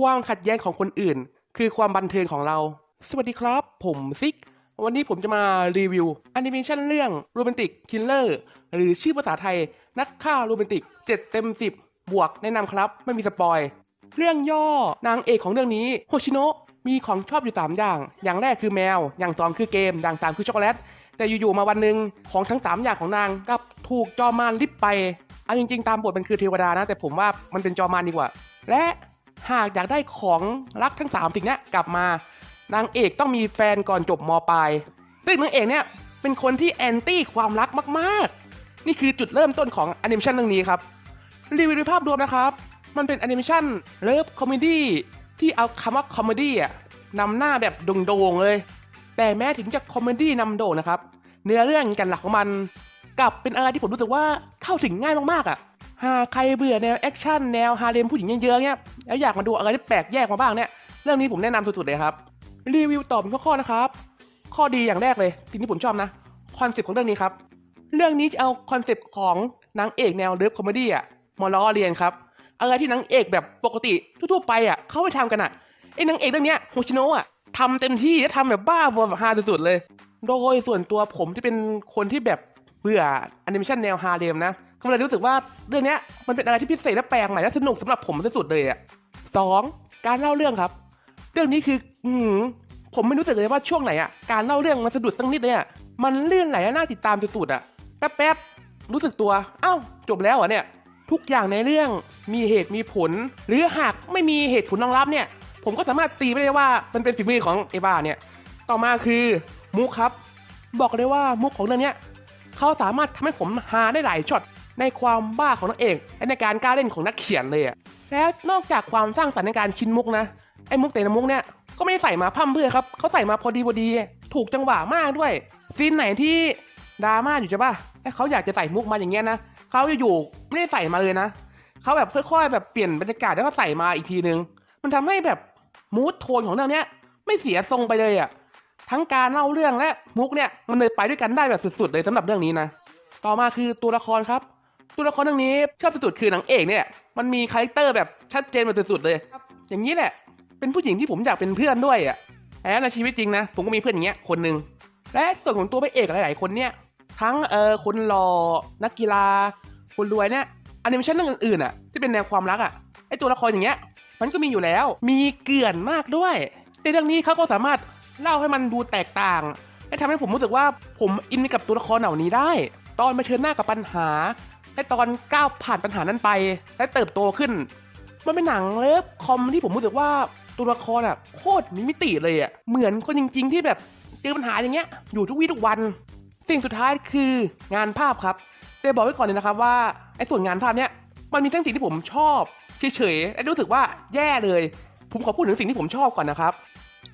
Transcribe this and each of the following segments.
ความขัดแย้งของคนอื่น คือความบันเทิงของเรา สวัสดีครับ ผมซิก วันนี้ผมจะมารีวิวแอนิเมชันเรื่องโรแมนติกคิลเลอร์หรือชื่อภาษาไทย นักฆ่าโรแมนติก 7 เต็ม 10 บวกแนะนำครับ ไม่มีสปอย เรื่องย่อนางเอกของเรื่องนี้โฮชิโนะมีของชอบอยู่ 3 อย่าง อย่างแรกคือแมว อย่างสองคือเกม อย่างสามคือช็อกโกแลต แต่อยู่ๆมาวันหนึ่งของทั้ง 3 อย่างของนางกับถูกจอมารลิบไปเอาจริงๆ ตามบทมันคือเทวดานะ แต่ผมว่ามันเป็นจอมารดีกว่า และ หากอยากได้ของรักทั้ง 3 สิ่งนี้กลับมา นางเอกต้องมีแฟนก่อนจบมปลายซึ่งนางเอกเนี่ยเป็นคนที่แอนตี้ความรักมากๆ นี่คือจุดเริ่มต้นของแอนิเมชันเรื่องนี้ครับ รีวิวภาพรวมนะครับ มันเป็นแอนิเมชันเลิฟคอมเมดี้ที่เอาคำว่าคอมเมดี้อะนำหน้าแบบโด่งๆเลย แต่แม้ถึงจะคอมเมดี้นำโด่งนะครับ เนื้อเรื่องกันหลักของมันกลับเป็นอะไรที่ผมรู้สึกว่าเข้าถึงง่ายมากๆอะ หากใครเบื่อแนวแอคชั่นแนวฮาเลมผู้หญิงเยอะๆเนี่ยแล้วอยากมาดูอะไรที่แปลกแยกมาบ้างเนี่ยเรื่องนี้ผมแนะนำสุดๆเลยครับ รีวิวตอบเป็นข้อๆนะครับ ข้อดีอย่างแรกเลยสิ่งที่ผมชอบนะคอนเซปต์ของเรื่องนี้ครับ เรื่องนี้จะเอาคอนเซปต์ของนางเอกแนวเลิฟคอมเมดี้อะมาล้อเลียนครับอะไรที่นางเอกแบบปกติทั่วๆไปอะเขาไปทำกันอะไอ้นางเอกเรื่องเนี้ยโฮชิโนะอะทำเต็มที่และทำแบบบ้าบอแบบฮาสุดๆเลย โดยส่วนตัวผมที่เป็นคนที่แบบเบื่อแอนิเมชันแนวฮาเลมนะ ก็เลยรู้สึกว่าเรื่องนี้มันเป็นอะไรที่พิเศษและแปลกใหม่และสนุกสำหรับผมสุดๆเลยอะสองการเล่าเรื่องครับ เรื่องนี้คือ อืผมไม่รู้สึกเลยว่าช่วงไหนอะการเล่าเรื่องมันสะดุดสักนิดเลยอะมันเลื่อนไหลและน่าติดตามสุดๆอะแป๊บๆรู้สึกตัวอ้าวจบแล้วอะเนี่ย ทุกอย่างในเรื่องมีเหตุมีผล หรือหากไม่มีเหตุผลรองรับเนี่ย ผมก็สามารถตีไม่ได้ว่ามันเป็นฝีมือของเอวาเนี่ย ต่อมาคือมุกครับ บอกเลยว่ามุกของเรื่องนี้เขาสามารถทำให้ผมฮาได้หลายช็อต ในความบ้าของนักเอกและในการกล้าเล่นของนักเขียนเลยอะแล้วนอกจากความสร้างสรรค์ในการคิดมุกนะไอ้มุกแต่ละมุกเนี่ยก็ไม่ได้ใส่มาพร่ำเพื่อครับเขาใส่มาพอดีพอดี ถูกจังหวะมากด้วยซีนไหนที่ดราม่าอยู่ใช่ปะแล้วเขาอยากจะใส่มุกมาอย่างเงี้ยนะเขาอยู่ๆไม่ได้ใส่มาเลยนะเขาแบบค่อยๆแบบเปลี่ยนบรรยากาศแล้วก็ใส่มาอีกทีนึง มันทำให้แบบมูทโทนของเรื่องเนี้ยไม่เสียทรงไปเลยอะทั้งการเล่าเรื่องและมุกเนี่ยมันเลยไปด้วยกันได้แบบสุดๆเลยสำหรับเรื่องนี้นะ ต่อมาคือตัวละครครับ ตัวละครเรื่องนี้ชอบสุดๆคือนางเอกเนี่ยมันมีคาแรคเตอร์แบบชัดเจนแบบสุดๆเลยครับอย่างนี้แหละ เป็นผู้หญิงที่ผมอยากเป็นเพื่อนด้วยอะแล้วในชีวิตจริงนะ ผมก็มีเพื่อนอย่างเงี้ยคนหนึ่งและส่วนของตัวพระเอกหลาย ๆ คนเนี่ยทั้งเออคนหล่อนักกีฬา คนรวยเนี่ยแอนิเมชันเรื่องอื่นๆอะที่เป็นแนวความรักอะไอตัวละครอย่างเงี้ย มันก็มีอยู่แล้ว มีเกลื่อนมากด้วยในเรื่องนี้เขาก็สามารถเล่าให้มันดูแตกต่างและทำให้ผมรู้สึกว่าผมอินกับตัวละครเหล่านี้ได้ ตอนมาเชิญหน้ากับปัญหา และตอนก้าวผ่านปัญหานั้นไป และเติบโตขึ้น มันเป็นหนังเลิฟคอมที่ผมรู้สึกว่าตัวละครอะโคตรมีมิติเลยอะเหมือนคนจริง ๆ ที่แบบเจอปัญหาอย่างเงี้ยอยู่ทุกวี่ทุกวัน สิ่งสุดท้ายคืองานภาพครับแต่บอกไว้ก่อนเลยนะครับว่าไอ้ส่วนงานภาพเนี้ยมันมีทั้งสิ่งที่ผมชอบเฉยๆและรู้สึกว่าแย่เลย ผมขอพูดถึงสิ่งที่ผมชอบก่อนนะครับ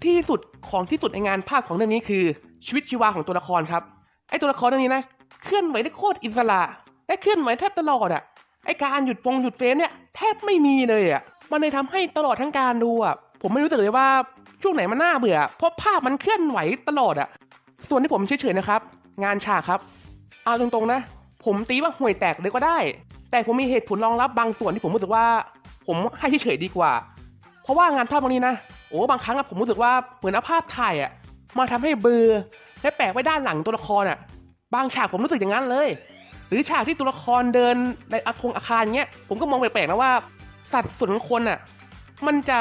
ที่สุดของที่สุดในงานภาพของเรื่องนี้คือชีวิตชีวาของตัวละครครับไอ้ตัวละครเรื่องนี้นะเคลื่อนไหวได้โคตรอิสระ และเคลื่อนไหวแทบตลอดอะไอ้การหยุดฟงหยุดเฟรมเนี่ยแทบไม่มีเลยอะมันเลยทำให้ตลอดทั้งการดูอะผมไม่รู้สึกเลยว่าช่วงไหนมันน่าเบื่อ เพราะภาพมันเคลื่อนไหวตลอดอะส่วนที่ผมเฉยๆนะครับ งานฉากครับ เอาตรงๆนะ ผมตีว่าห่วยแตกเลยก็ได้ แต่ผมมีเหตุผลรองรับบางส่วนที่ผมรู้สึกว่า ผมให้เฉยๆดีกว่า เพราะว่างานภาพพวกนี้นะโอ้บางครั้งอะผมรู้สึกว่าเหมือนเอาภาพถ่ายอะมาทำให้เบลอและแปะไว้ด้านหลังตัวละครอะบางฉากผมรู้สึกอย่างนั้นเลย หรือฉากที่ตัวละครเดินในอาคงอาคารเงี้ยผมก็มองแปลกๆนะว่าสัดส่วนของคนอะมันจะ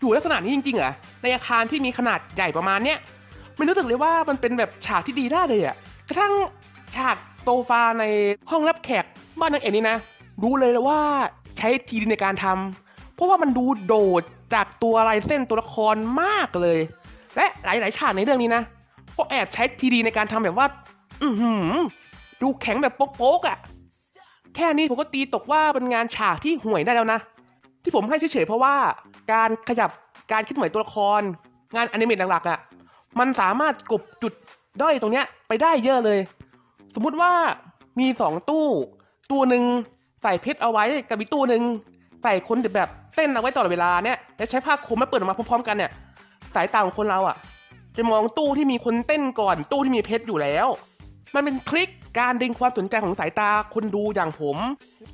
อยู่ลักษณะนี้จริงๆเหรอในอาคารที่มีขนาดใหญ่ประมาณเนี้ยไม่รู้สึกเลยว่ามันเป็นแบบฉากที่ดีได้เลยอะกระทั่งฉากโซฟาในห้องรับแขกบ้านนางเอกนี่นะ รู้เลยว่าใช้ทีดีในการทำเพราะว่ามันดูโดดจากตัวลายเส้นตัวละครมากเลย และหลายๆฉากในเรื่องนี้นะก็แอบใช้ทีดีในการทำแบบว่า อือหือ ดูแข็งแบบโป๊กๆอะ่ะ แค่นี้ผมก็ตีตกว่าเป็นงานฉากที่ห่วยได้แล้วนะ ที่ผมให้เฉยๆเพราะว่าการขยับการคิดหมายตัวละคร งานอนิเมตหลักๆอะ่ะ มันสามารถกบจุดด้อยตรงเนี้ยไปได้เยอะเลย สมมุติว่ามีสองตู้ ตู้หนึ่งใส่เพชรเอาไว้กับอีกตู้หนึ่งใส่คนแบบเต้นเอาไว้ตลอดเวลาเนี่ยแล้วใช้ผ้าคลุมแล้วเปิดออกมาพร้อมๆกันเนี่ย สายตาของคนเราอะ่ะจะมองตู้ที่มีคนเต้นก่อน ตู้ที่มีเพชรอยู่แล้ว มันเป็นคลิก การดึงความสนใจของสายตาคนดูอย่างผม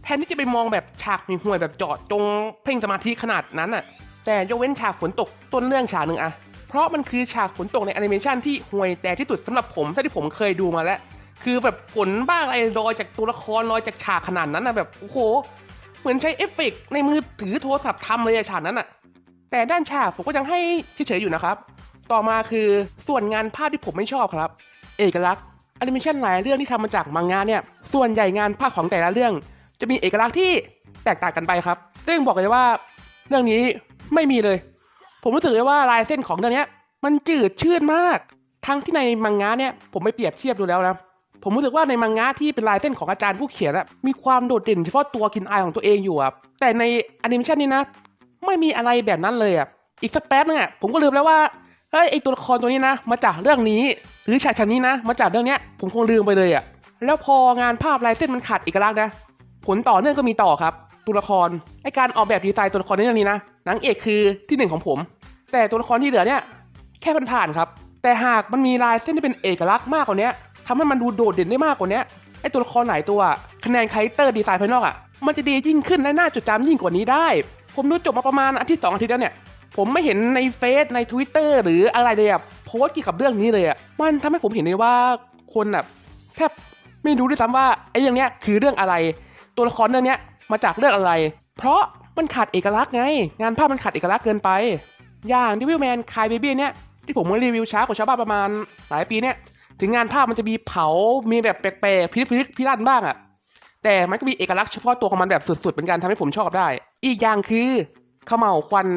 แทนที่จะไปมองแบบฉากมีห่วยแบบเจาะจงเพ่งสมาธิขนาดนั้นอะแต่ยกเว้นฉากฝนตกต้นเรื่องฉากหนึ่งอะเพราะมันคือฉากฝนตกในแอนิเมชันที่ห่วยแต่ที่สุดสำหรับผมเท่าที่ผมเคยดูมาแล้ว คือแบบฝนบ้างอะไรลอยจากตัวละครลอยจากฉากขนาดนั้นนะแบบโอ้โหเหมือนใช้เอฟเฟกในมือถือโทรศัพท์ทำเลยฉากนั้นอะแต่ด้านฉากผมก็ยังให้เฉยๆอยู่นะครับ ต่อมาคือส่วนงานภาพที่ผมไม่ชอบครับ เอกลักษณ์ แอนิเมชันหลายเรื่องที่ทำมาจากมังงะเนี่ย ส่วนใหญ่งานภาพของแต่ละเรื่อง จะมีเอกลักษณ์ที่แตกต่างกันไปครับ ซึ่งบอกเลยว่า เรื่องนี้ไม่มีเลย ผมรู้สึกเลยว่าลายเส้นของเรื่องนี้มันจืดชืดมาก ทั้งที่ในมังงะเนี่ยผมไปเปรียบเทียบดูแล้วนะ ผมรู้สึกว่าในมังงะที่เป็นลายเส้นของอาจารย์ผู้เขียนอะมีความโดดเด่นเฉพาะตัวกินอายของตัวเองอยู่อะแต่ในแอนิเมชันนี้นะ ไม่มีอะไรแบบนั้นเลยอะอีกสักแป๊บนึงอะผมก็ลืมแล้วว่า เฮ้ยไอตัวละครตัวนี้นะ มาจากเรื่องนี้ หรือฉากฉากนี้นะ มาจากเรื่องเนี้ยผมคงลืมไปเลยอะแล้วพองานภาพลายเส้นมันขาดเอกลักษณ์นะ ผลต่อเนื่องก็มีต่อครับ ตัวละครไอการออกแบบดีไซน์ตัวละครในเรื่องนี้นะนางเอกคือที่หนึ่งของผม แต่ตัวละครที่เหลือเนี่ยแค่ผ่านๆครับ แต่หากมันมีลายเส้นที่เป็นเอกลักษณ์มากกว่านี้ทำให้มันดูโดดเด่นได้มากกว่านี้ไอตัวละครหลายตัวคะแนนคาแรคเตอร์ดีไซน์ภายนอกอะมันจะดียิ่งขึ้นและน่าจดจำยิ่งกว่านี้ได้ ผมดูจบมาประมาณอาทิตย์สองอาทิตย์แล้วเนี่ย ผมไม่เห็นในเฟซใน Twitter หรืออะไรเลยอะโพสต์เกี่ยวกับเรื่องนี้เลยอะมันทำให้ผมเห็นเลยว่าคนอะแทบไม่รู้ด้วยซ้ำว่าไอ้เรื่องเนี้ยคือเรื่องอะไร ตัวละครเรื่องเนี้ยมาจากเรื่องอะไร เพราะมันขาดเอกลักษณ์ไง งานภาพมันขาดเอกลักษณ์เกินไป อย่างดิวิลแมนคายเบบี้เนี่ยที่ผมมารีวิวช้ากว่าชาวบ้านประมาณหลายปีเนี่ยถึงงานภาพมันจะมีเผา มีแบบแปลกๆ พิลึกพิลึกพิลั่นบ้างอะแต่มันก็มีเอกลักษณ์เฉพาะตัวของมันแบบสุดๆ เป็นการทำให้ผมชอบได้ อีกอย่างคือขม่าวควัน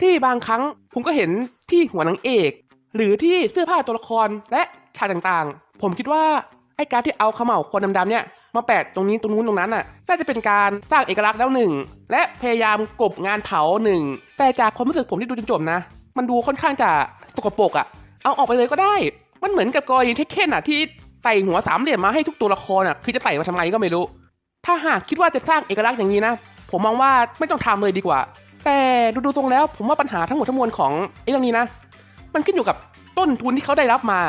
ที่บางครั้งผมก็เห็นที่หัวนางเอก หรือที่เสื้อผ้าตัวละครและฉากต่างๆ ผมคิดว่าไอ้การที่เอาเขม่าคนดำๆเนี่ยมาแปะตรงนี้ตรงนู้นตรงนั้นน่ะน่าจะเป็นการสร้างเอกลักษณ์แล้วหนึ่งและพยายามกบงานเผาหนึ่งแต่จากความรู้สึกผมที่ดูจนจบนะ มันดูค่อนข้างจะสกปรกอะ่ะ เอาออกไปเลยก็ได้ มันเหมือนกับกรณีเทคเคนอะที่ใส่หัวสามเหลี่ยมมาให้ทุกตัวละครอะคือจะใส่มาทำไมก็ไม่รู้ ถ้าหากคิดว่าจะสร้างเอกลักษณ์อย่างนี้นะ ผมมองว่าไม่ต้องทำเลยดีกว่า แต่ดูดูๆตรงแล้ว ผมว่าปัญหาทั้งหมดทั้งมวลของไอ้เรื่องนี้นะ มันขึ้นอยู่กับต้นทุนที่เขาได้รับมา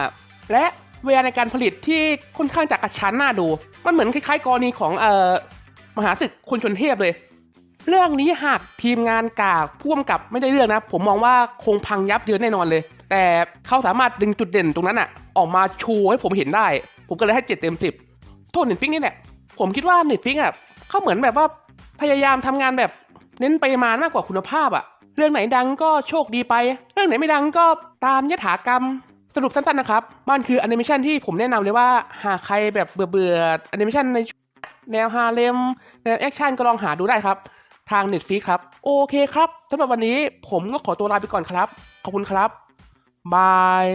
และเวลาในการผลิตที่ค่อนข้างจะกระชั้นหน้าดู มันเหมือนคล้ายๆกรณีของเอ่อมหาศึกคนชนเทพเลย เรื่องนี้หากทีมงานกากพ่วมกับไม่ได้เรื่องนะ ผมมองว่าคงพังยับเยินแน่นอนเลย แต่เขาสามารถดึงจุดเด่นตรงนั้นอะออกมาโชูให้ผมเห็นได้ ผมก็เลยให้เจ็ดเต็มสิบโทษเน็ตฟิกนี่แหละผมคิดว่าเน็ตฟิกอะเขาเหมือนแบบว่าพยายามทำงานแบบ เน้นปริมาณมากกว่าคุณภาพอะเรื่องไหนดังก็โชคดีไป เรื่องไหนไม่ดังก็ตามยถากรรม สรุปสั้นๆนะครับ มันคือแอนิเมชันที่ผมแนะนำเลยว่าหากใครแบบเบื่อๆแอนิเมชันในแนวฮาเลมแนวแอคชั่นก็ลองหาดูได้ครับ ทาง Netflix ครับ โอเคครับสำหรับวันนี้ผมก็ขอตัวลาไปก่อนครับ ขอบคุณครับบาย